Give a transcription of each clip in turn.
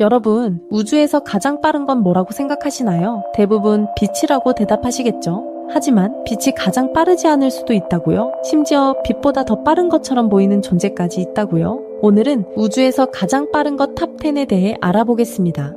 여러분, 우주에서 가장 빠른 건 뭐라고 생각하시나요? 대부분 빛이라고 대답하시겠죠? 하지만 빛이 가장 빠르지 않을 수도 있다고요? 심지어 빛보다 더 빠른 것처럼 보이는 존재까지 있다고요? 오늘은 우주에서 가장 빠른 것 탑 10에 대해 알아보겠습니다.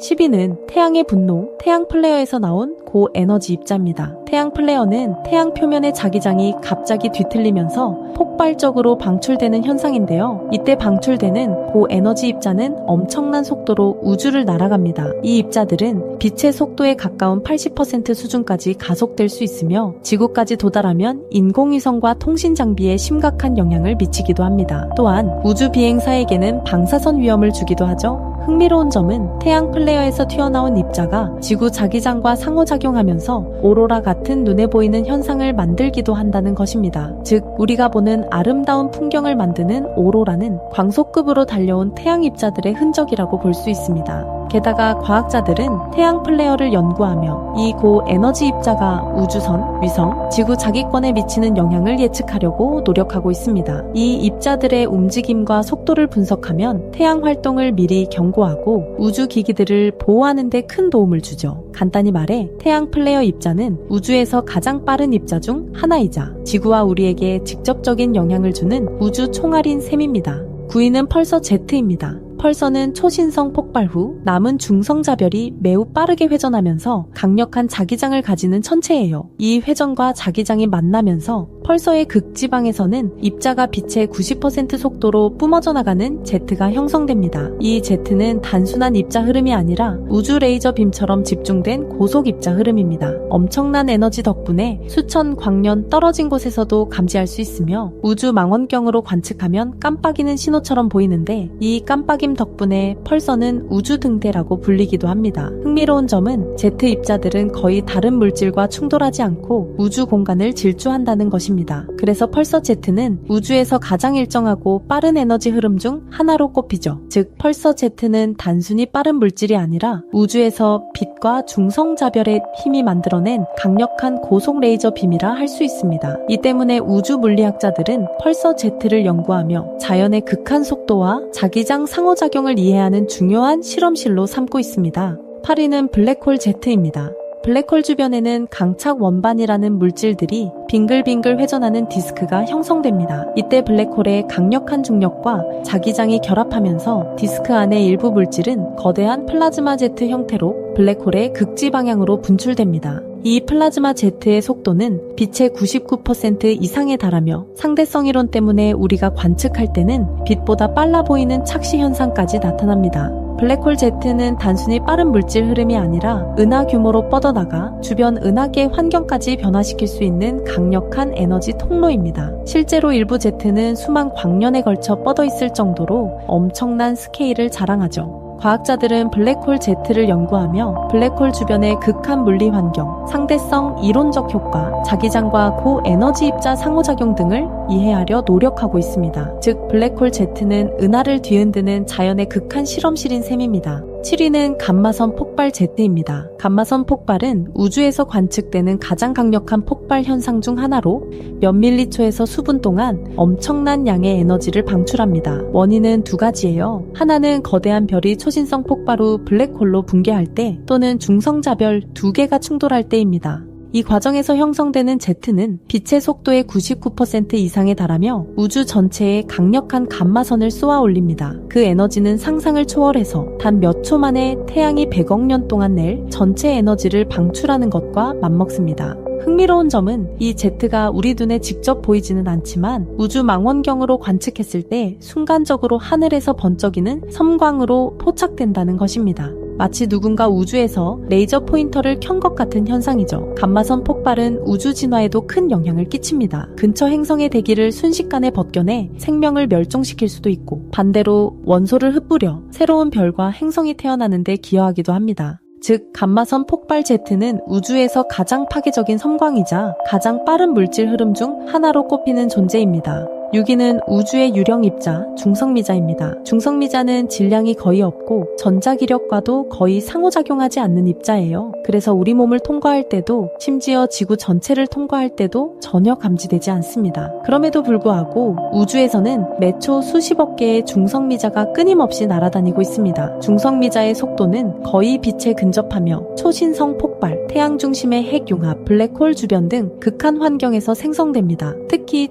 10위는 태양의 분노, 태양 플레어에서 나온 고에너지 입자입니다. 태양 플레어는 태양 표면의 자기장이 갑자기 뒤틀리면서 폭발적으로 방출되는 현상인데요. 이때 방출되는 고에너지 입자는 엄청난 속도로 우주를 날아갑니다. 이 입자들은 빛의 속도에 가까운 80% 수준까지 가속될 수 있으며 지구까지 도달하면 인공위성과 통신 장비에 심각한 영향을 미치기도 합니다. 또한 우주 비행사에게는 방사선 위험을 주기도 하죠. 흥미로운 점은 태양 플레어에서 튀어나온 입자가 지구 자기장과 상호작용하면서 오로라 같은 눈에 보이는 현상을 만들기도 한다는 것입니다. 즉, 우리가 보는 아름다운 풍경을 만드는 오로라는 광속급으로 달려온 태양 입자들의 흔적이라고 볼 수 있습니다. 게다가 과학자들은 태양 플레어를 연구하며 이 고 에너지 입자가 우주선, 위성, 지구 자기권에 미치는 영향을 예측하려고 노력하고 있습니다. 이 입자들의 움직임과 속도를 분석하면 태양 활동을 미리 경고하고 우주 기기들을 보호하는 데 큰 도움을 주죠. 간단히 말해 태양 플레어 입자는 우주에서 가장 빠른 입자 중 하나이자 지구와 우리에게 직접적인 영향을 주는 우주 총알인 셈입니다. 9위는 펄서 Z입니다. 펄서는 초신성 폭발 후 남은 중성자별이 매우 빠르게 회전하면서 강력한 자기장을 가지는 천체예요. 이 회전과 자기장이 만나면서 펄서의 극지방에서는 입자가 빛의 90% 속도로 뿜어져 나가는 제트가 형성됩니다. 이 제트는 단순한 입자 흐름이 아니라 우주 레이저 빔처럼 집중된 고속 입자 흐름입니다. 엄청난 에너지 덕분에 수천 광년 떨어진 곳에서도 감지할 수 있으며 우주 망원경으로 관측하면 깜빡이는 신호처럼 보이는데 이 깜빡임 덕분에 펄서는 우주 등대라고 불리기도 합니다. 흥미로운 점은 제트 입자들은 거의 다른 물질과 충돌하지 않고 우주 공간을 질주한다는 것입니다. 그래서 펄서 제트는 우주에서 가장 일정하고 빠른 에너지 흐름 중 하나로 꼽히죠. 즉, 펄서 제트는 단순히 빠른 물질이 아니라 우주에서 빛과 중성 자별의 힘이 만들어낸 강력한 고속 레이저 빔이라 할 수 있습니다. 이 때문에 우주 물리학자들은 펄서 제트를 연구하며 자연의 극한 속도와 자기장 상호 작용을 이해하는 중요한 실험실로 삼고 있습니다. 8위는 블랙홀 제트입니다. 블랙홀 주변에는 강착 원반이라는 물질들이 빙글빙글 회전하는 디스크가 형성됩니다. 이때 블랙홀의 강력한 중력과 자기장이 결합하면서 디스크 안의 일부 물질은 거대한 플라즈마 제트 형태로 블랙홀의 극지 방향으로 분출됩니다. 이 플라즈마 제트의 속도는 빛의 99% 이상에 달하며 상대성 이론 때문에 우리가 관측할 때는 빛보다 빨라 보이는 착시 현상까지 나타납니다. 블랙홀 제트는 단순히 빠른 물질 흐름이 아니라 은하 규모로 뻗어나가 주변 은하계 환경까지 변화시킬 수 있는 강력한 에너지 통로입니다. 실제로 일부 제트는 수만 광년에 걸쳐 뻗어 있을 정도로 엄청난 스케일을 자랑하죠. 과학자들은 블랙홀 Z를 연구하며 블랙홀 주변의 극한 물리 환경, 상대성 이론적 효과, 자기장과 고에너지 입자 상호작용 등을 이해하려 노력하고 있습니다. 즉, 블랙홀 Z는 은하를 뒤흔드는 자연의 극한 실험실인 셈입니다. 7위는 감마선 폭발 제트입니다. 감마선 폭발은 우주에서 관측되는 가장 강력한 폭발 현상 중 하나로 몇 밀리초에서 수분 동안 엄청난 양의 에너지를 방출합니다. 원인은 두 가지예요. 하나는 거대한 별이 초신성 폭발 후 블랙홀로 붕괴할 때 또는 중성자별 두 개가 충돌할 때입니다. 이 과정에서 형성되는 제트는 빛의 속도의 99% 이상에 달하며 우주 전체에 강력한 감마선을 쏘아 올립니다. 그 에너지는 상상을 초월해서 단 몇 초 만에 태양이 100억 년 동안 낼 전체 에너지를 방출하는 것과 맞먹습니다. 흥미로운 점은 이 제트가 우리 눈에 직접 보이지는 않지만 우주 망원경으로 관측했을 때 순간적으로 하늘에서 번쩍이는 섬광으로 포착된다는 것입니다. 마치 누군가 우주에서 레이저 포인터를 켠 것 같은 현상이죠. 감마선 폭발은 우주 진화에도 큰 영향을 끼칩니다. 근처 행성의 대기를 순식간에 벗겨내 생명을 멸종시킬 수도 있고 반대로 원소를 흩뿌려 새로운 별과 행성이 태어나는데 기여하기도 합니다. 즉, 감마선 폭발 제트는 우주에서 가장 파괴적인 섬광이자 가장 빠른 물질 흐름 중 하나로 꼽히는 존재입니다. 6위는 우주의 유령 입자 중성미자입니다. 중성미자는 질량이 거의 없고 전자기력과도 거의 상호작용하지 않는 입자예요. 그래서 우리 몸을 통과할 때도 심지어 지구 전체를 통과할 때도 전혀 감지되지 않습니다. 그럼에도 불구하고 우주에서는 매초 수십억 개의 중성미자가 끊임없이 날아다니고 있습니다. 중성미자의 속도는 거의 빛에 근접하며 초신성 폭발, 태양 중심의 핵융합, 블랙홀 주변 등 극한 환경에서 생성됩니다. 특히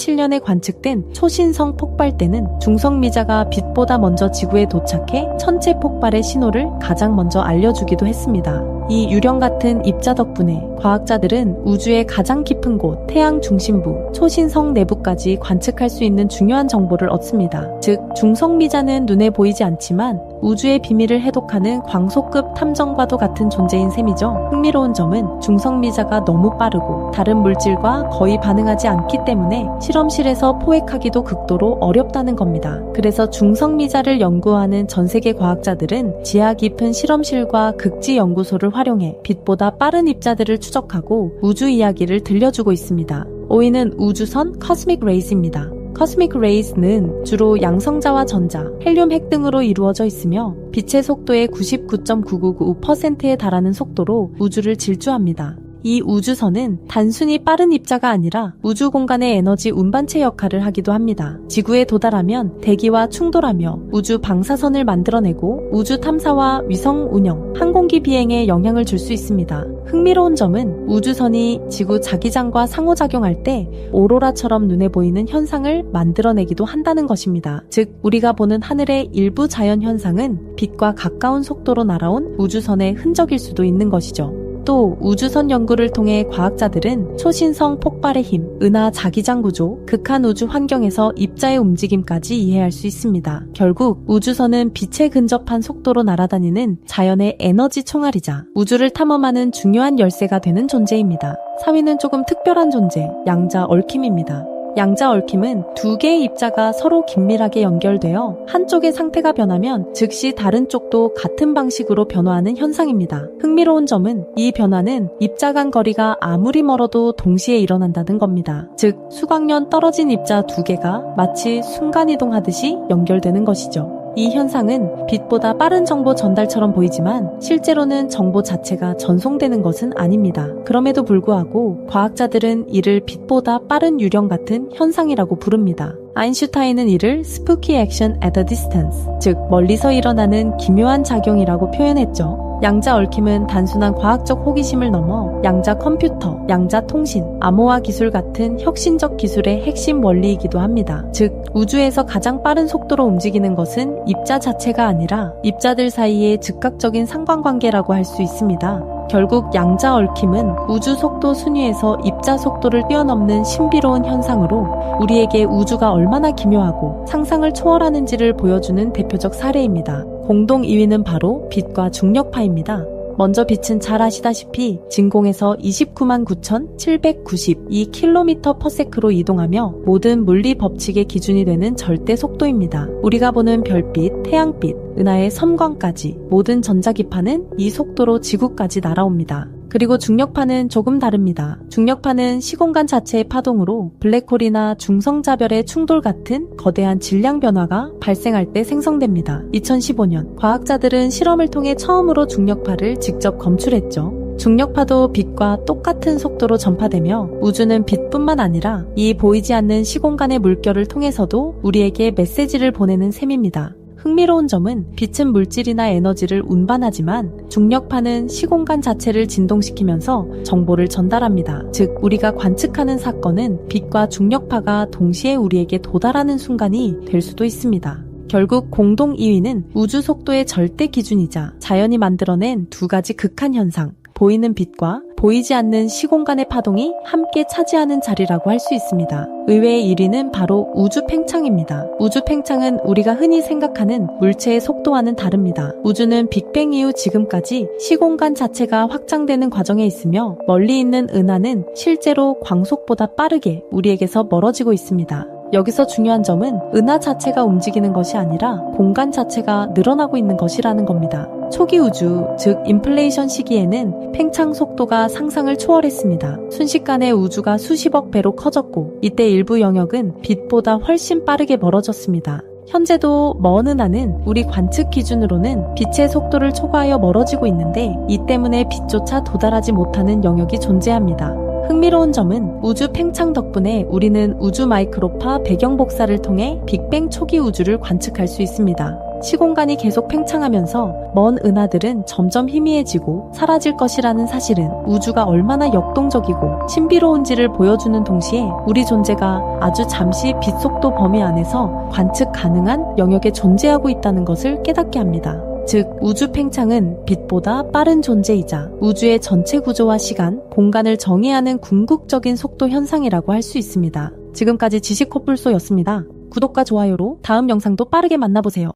1987년에 관측된 초신성 폭발 때는 중성미자가 빛보다 먼저 지구에 도착해 천체 폭발의 신호를 가장 먼저 알려주기도 했습니다. 이 유령 같은 입자 덕분에 과학자들은 우주의 가장 깊은 곳, 태양 중심부, 초신성 내부까지 관측할 수 있는 중요한 정보를 얻습니다. 즉, 중성미자는 눈에 보이지 않지만 우주의 비밀을 해독하는 광속급 탐정과도 같은 존재인 셈이죠. 흥미로운 점은 중성미자가 너무 빠르고 다른 물질과 거의 반응하지 않기 때문에 실험실에서 포획하기도 극도로 어렵다는 겁니다. 그래서 중성미자를 연구하는 전 세계 과학자들은 지하 깊은 실험실과 극지 연구소를 활용해 빛보다 빠른 입자들을 추적하고 우주 이야기를 들려주고 있습니다. 5위는 우주선 커스믹 레이즈입니다. 커스믹 레이즈는 주로 양성자와 전자, 헬륨 핵 등으로 이루어져 있으며 빛의 속도의 99.999%에 달하는 속도로 우주를 질주합니다. 이 우주선은 단순히 빠른 입자가 아니라 우주 공간의 에너지 운반체 역할을 하기도 합니다. 지구에 도달하면 대기와 충돌하며 우주 방사선을 만들어내고 우주 탐사와 위성 운영, 항공기 비행에 영향을 줄 수 있습니다. 흥미로운 점은 우주선이 지구 자기장과 상호작용할 때 오로라처럼 눈에 보이는 현상을 만들어내기도 한다는 것입니다. 즉, 우리가 보는 하늘의 일부 자연 현상은 빛과 가까운 속도로 날아온 우주선의 흔적일 수도 있는 것이죠. 또 우주선 연구를 통해 과학자들은 초신성 폭발의 힘, 은하 자기장 구조, 극한 우주 환경에서 입자의 움직임까지 이해할 수 있습니다. 결국 우주선은 빛에 근접한 속도로 날아다니는 자연의 에너지 총알이자 우주를 탐험하는 중요한 열쇠가 되는 존재입니다. 4위는 조금 특별한 존재, 양자 얽힘입니다. 양자 얽힘은 두 개의 입자가 서로 긴밀하게 연결되어 한쪽의 상태가 변하면 즉시 다른 쪽도 같은 방식으로 변화하는 현상입니다. 흥미로운 점은 이 변화는 입자 간 거리가 아무리 멀어도 동시에 일어난다는 겁니다. 즉, 수광년 떨어진 입자 두 개가 마치 순간이동하듯이 연결되는 것이죠. 이 현상은 빛보다 빠른 정보 전달처럼 보이지만 실제로는 정보 자체가 전송되는 것은 아닙니다. 그럼에도 불구하고 과학자들은 이를 빛보다 빠른 유령 같은 현상이라고 부릅니다. 아인슈타인은 이를 스푸키 액션 at a distance, 즉 멀리서 일어나는 기묘한 작용이라고 표현했죠. 양자 얽힘은 단순한 과학적 호기심을 넘어 양자 컴퓨터, 양자 통신, 암호화 기술 같은 혁신적 기술의 핵심 원리이기도 합니다. 즉, 우주에서 가장 빠른 속도로 움직이는 것은 입자 자체가 아니라 입자들 사이의 즉각적인 상관관계라고 할 수 있습니다. 결국 양자 얽힘은 우주 속도 순위에서 입자 속도를 뛰어넘는 신비로운 현상으로 우리에게 우주가 얼마나 기묘하고 상상을 초월하는지를 보여주는 대표적 사례입니다. 공동 2위는 바로 빛과 중력파입니다. 먼저 빛은 잘 아시다시피 진공에서 29만 9,792km/s로 이동하며 모든 물리 법칙의 기준이 되는 절대 속도입니다. 우리가 보는 별빛, 태양빛, 은하의 섬광까지 모든 전자기파는 이 속도로 지구까지 날아옵니다. 그리고 중력파는 조금 다릅니다. 중력파는 시공간 자체의 파동으로 블랙홀이나 중성자별의 충돌 같은 거대한 질량 변화가 발생할 때 생성됩니다. 2015년 과학자들은 실험을 통해 처음으로 중력파를 직접 검출했죠. 중력파도 빛과 똑같은 속도로 전파되며 우주는 빛뿐만 아니라 이 보이지 않는 시공간의 물결을 통해서도 우리에게 메시지를 보내는 셈입니다. 흥미로운 점은 빛은 물질이나 에너지를 운반하지만 중력파는 시공간 자체를 진동시키면서 정보를 전달합니다. 즉, 우리가 관측하는 사건은 빛과 중력파가 동시에 우리에게 도달하는 순간이 될 수도 있습니다. 결국 공동 2위는 우주 속도의 절대 기준이자 자연이 만들어낸 두 가지 극한 현상, 보이는 빛과 보이지 않는 시공간의 파동이 함께 차지하는 자리라고 할 수 있습니다. 의외의 1위는 바로 우주 팽창입니다. 우주 팽창은 우리가 흔히 생각하는 물체의 속도와는 다릅니다. 우주는 빅뱅 이후 지금까지 시공간 자체가 확장되는 과정에 있으며 멀리 있는 은하는 실제로 광속보다 빠르게 우리에게서 멀어지고 있습니다. 여기서 중요한 점은 은하 자체가 움직이는 것이 아니라 공간 자체가 늘어나고 있는 것이라는 겁니다. 초기 우주, 즉 인플레이션 시기에는 팽창 속도가 상상을 초월했습니다. 순식간에 우주가 수십억 배로 커졌고 이때 일부 영역은 빛보다 훨씬 빠르게 멀어졌습니다. 현재도 먼 은하는 우리 관측 기준으로는 빛의 속도를 초과하여 멀어지고 있는데 이 때문에 빛조차 도달하지 못하는 영역이 존재합니다. 흥미로운 점은 우주 팽창 덕분에 우리는 우주 마이크로파 배경 복사를 통해 빅뱅 초기 우주를 관측할 수 있습니다. 시공간이 계속 팽창하면서 먼 은하들은 점점 희미해지고 사라질 것이라는 사실은 우주가 얼마나 역동적이고 신비로운지를 보여주는 동시에 우리 존재가 아주 잠시 빛 속도 범위 안에서 관측 가능한 영역에 존재하고 있다는 것을 깨닫게 합니다. 즉, 우주 팽창은 빛보다 빠른 존재이자 우주의 전체 구조와 시간, 공간을 정의하는 궁극적인 속도 현상이라고 할 수 있습니다. 지금까지 지식 코뿔소였습니다. 구독과 좋아요로 다음 영상도 빠르게 만나보세요.